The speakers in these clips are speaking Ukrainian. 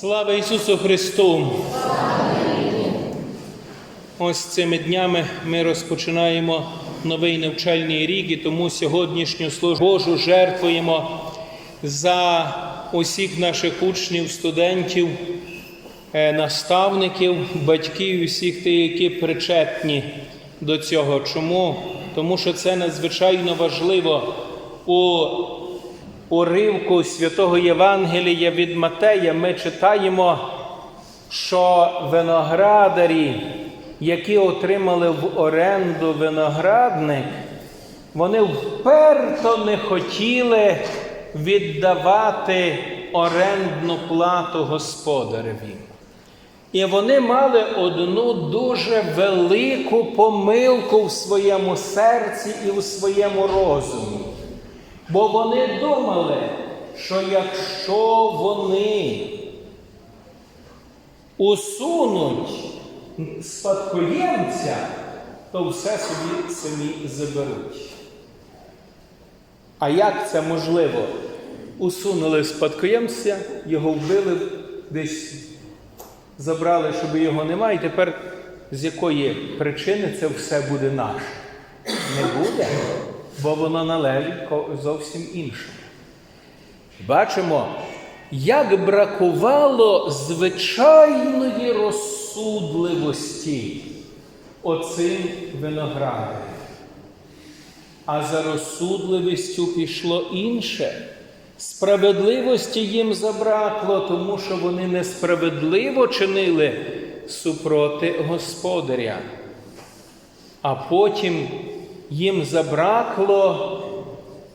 Слава Ісусу Христу! Ось цими днями ми розпочинаємо новий навчальний рік, і тому сьогоднішню службу Божу жертвуємо за усіх наших учнів, студентів, е, наставників, батьків і всіх тих, які причетні до цього. Чому? Тому що це надзвичайно важливо у уривку святого Євангелія від Матея ми читаємо, що виноградарі, які отримали в оренду виноградник, вони вперто не хотіли віддавати орендну плату господареві. І вони мали одну дуже велику помилку в своєму серці і в своєму розумі. Бо вони думали, що якщо вони усунуть спадкоємця, то все собі самі заберуть. А як це можливо? Усунули спадкоємця, його вбили десь, забрали, щоб його немає, і тепер з якої причини це все буде наше? Не буде, бо воно належить зовсім іншому. Бачимо, як бракувало звичайної розсудливості оцим виноградарям. А за розсудливістю пішло інше. Справедливості їм забракло, тому що вони несправедливо чинили супроти господаря. А потім їм забракло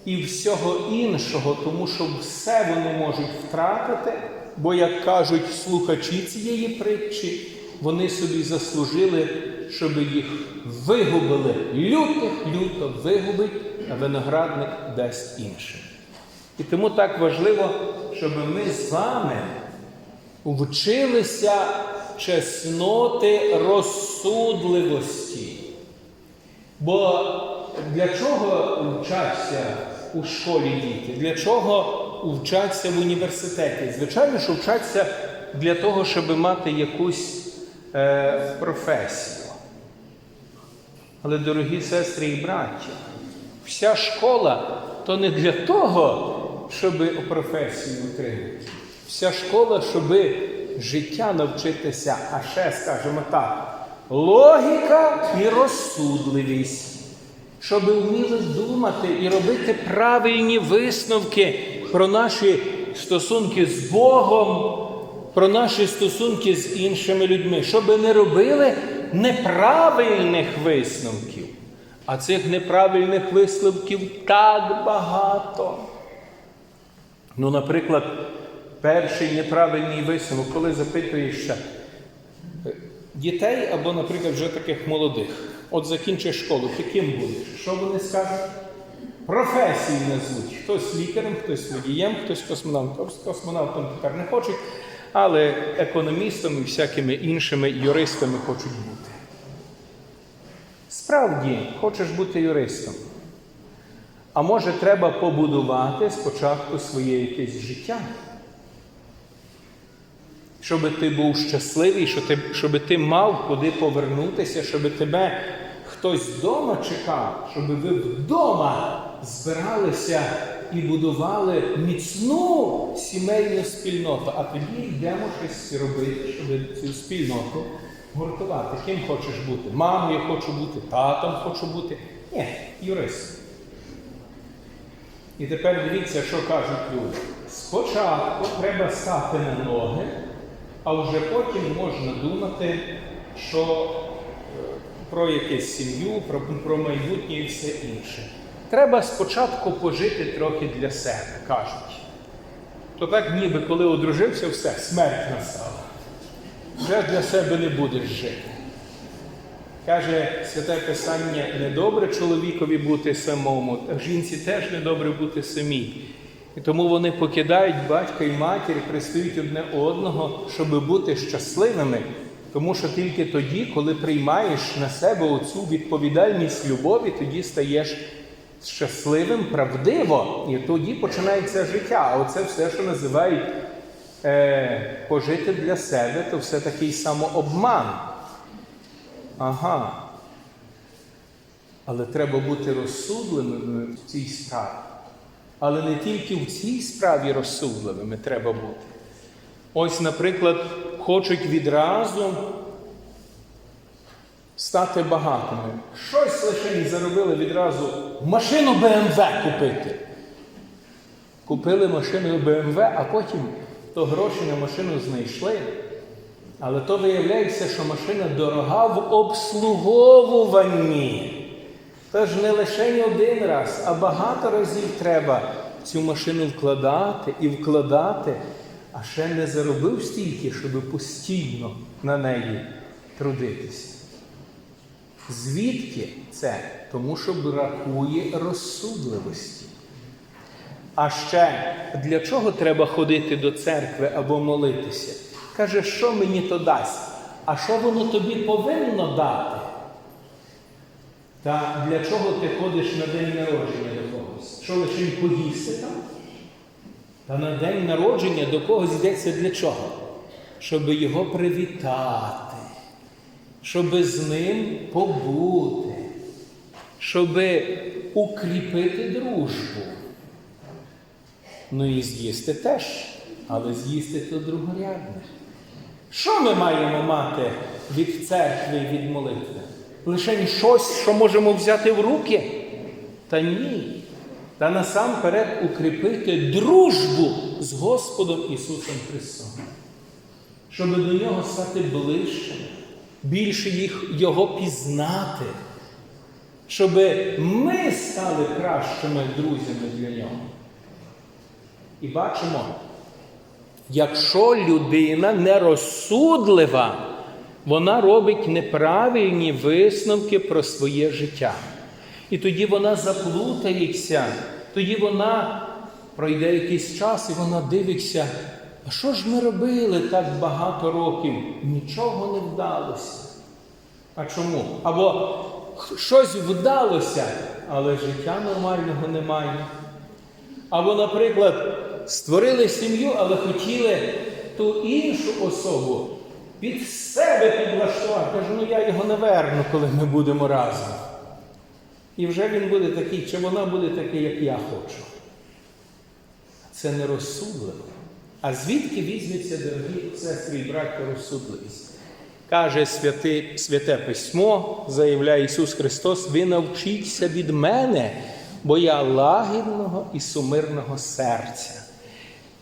і всього іншого, тому що все вони можуть втратити, бо, як кажуть слухачі цієї притчі, вони собі заслужили, щоб їх вигубили. Люто, люто вигубить, а виноградник дасть іншим. І тому так важливо, щоб ми з вами вчилися чесноти розсудливості. Бо для чого вчаться у школі діти? Для чого вчаться в університеті? Звичайно, що вчаться для того, щоб мати якусь е, професію. Але, дорогі сестри і браття, вся школа то не для того, щоб професію отримати. Вся школа, щоб життя навчитися, а ще скажімо так, логіка і розсудливість, щоб вміли думати і робити правильні висновки про наші стосунки з Богом, про наші стосунки з іншими людьми, щоб не робили неправильних висновків. А цих неправильних висновків так багато. Ну, наприклад, перший неправильний висновок, коли запитуєшся дітей або, наприклад, вже таких молодих. От закінчиш школу, ти ким будеш? Що вони скажуть? Професії назвуть. Хтось лікарем, хтось водієм, хтось космонавтом. Космонавтом тепер не хочуть, але економістом і всякими іншими юристами хочуть бути. Справді, хочеш бути юристом. А може, треба побудувати спочатку своє якесь життя, щоб ти був щасливий, щоб ти, щоб ти мав куди повернутися, щоб тебе хтось вдома чекав, щоб ви вдома збиралися і будували міцну сімейну спільноту, а тоді йдемо щось робити, щоб цю спільноту гуртувати. Ким хочеш бути? Мамою хочу бути, татом хочу бути. Ні, юрист. І тепер дивіться, що кажуть люди. Спочатку треба стати на ноги, а вже потім можна думати, що е, про якусь сім'ю, про, про майбутнє і все інше. Треба спочатку пожити трохи для себе, кажуть. То так ніби коли одружився, все, смерть настала. Вже для себе не будеш жити. Каже святе Писання, недобре чоловікові бути самому, а жінці теж недобре бути самій. І тому вони покидають батька і матір, пристають одне одного, щоб бути щасливими. Тому що тільки тоді, коли приймаєш на себе оцю відповідальність любові, тоді стаєш щасливим, правдиво, і тоді починається життя. А оце все, що називають е, пожити для себе, то все такий самообман. Ага. Але треба бути розсудливими в цій справі. Але не тільки в цій справі розсудливими треба бути. Ось, наприклад, хочуть відразу стати багатими. Щось лише заробили відразу машину БМВ купити. Купили машину БМВ, а потім то гроші на машину знайшли. Але то виявляється, що машина дорога в обслуговуванні. Тож не лише один раз, а багато разів треба цю машину вкладати і вкладати, а ще не заробив стільки, щоб постійно на неї трудитися. Звідки це? Тому що бракує розсудливості. А ще для чого треба ходити до церкви або молитися? Каже, що мені то дасть? А що воно тобі повинно дати? Та для чого ти ходиш на день народження до когось? Що лише й поїсти там? Та на день народження до когось йдеться для чого? Щоб його привітати, щоб з ним побути, щоб укріпити дружбу. Ну і з'їсти теж, але з'їсти то другорядне. Що ми маємо мати від церкви від молитви? Лише щось, що можемо взяти в руки? Та ні. Та насамперед укріпити дружбу з Господом Ісусом Христом, щоб до Нього стати ближче, більше їх Його пізнати, щоб ми стали кращими друзями для Нього. І бачимо, якщо людина нерозсудлива, вона робить неправильні висновки про своє життя. І тоді вона заплутається, тоді вона пройде якийсь час і вона дивиться, а що ж ми робили так багато років? Нічого не вдалося. А чому? Або щось вдалося, але життя нормального немає. Або, наприклад, створили сім'ю, але хотіли ту іншу особу під себе підлаштувати. Каже, ну я його не верну, коли ми будемо разом. І вже він буде такий, чи вона буде такий, як я хочу. Це не розсудливо. А звідки візьметься, дорогі сестри і браття, розсудливість? Каже святе, святе письмо, заявляє Ісус Христос, ви навчіться від мене, бо я лагідного і сумирного серця.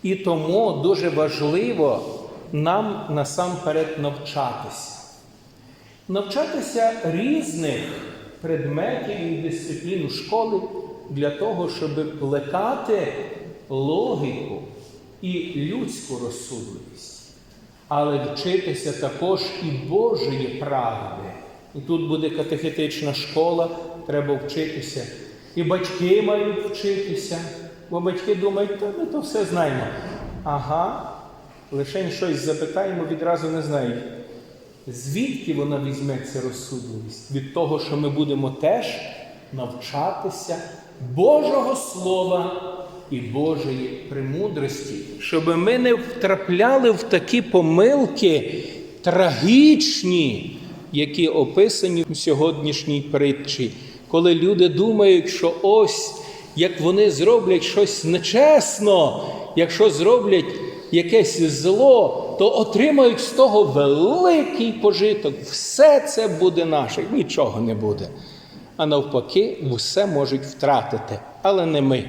І тому дуже важливо нам насамперед навчатися. Навчатися різних предметів і дисциплін у школи для того, щоб плекати логіку і людську розсудливість, але вчитися також і Божої правди. І тут буде катехетична школа, треба вчитися. І батьки мають вчитися, бо батьки думають, та ми то все знаємо. Ага, лише щось запитаємо, відразу не знають. Звідки вона візьметься розсудливість? Від того, що ми будемо теж навчатися Божого Слова і Божої премудрості, щоб ми не втрапляли в такі помилки трагічні, які описані в сьогоднішній притчі, коли люди думають, що ось як вони зроблять щось нечесно, якщо зроблять якесь зло, то отримають з того великий пожиток. Все це буде наше, нічого не буде. А навпаки, все можуть втратити, але не ми.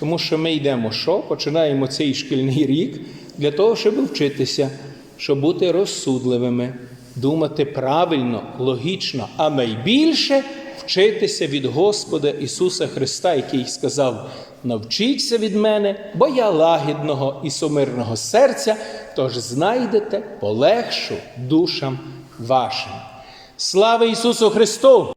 Тому що ми йдемо що? Починаємо цей шкільний рік для того, щоб вчитися, щоб бути розсудливими, думати правильно, логічно, а найбільше вчитися від Господа Ісуса Христа, який сказав: навчіться від мене, бо я лагідного і сумирного серця, тож знайдете полегшу душам вашим. Слава Ісусу Христу!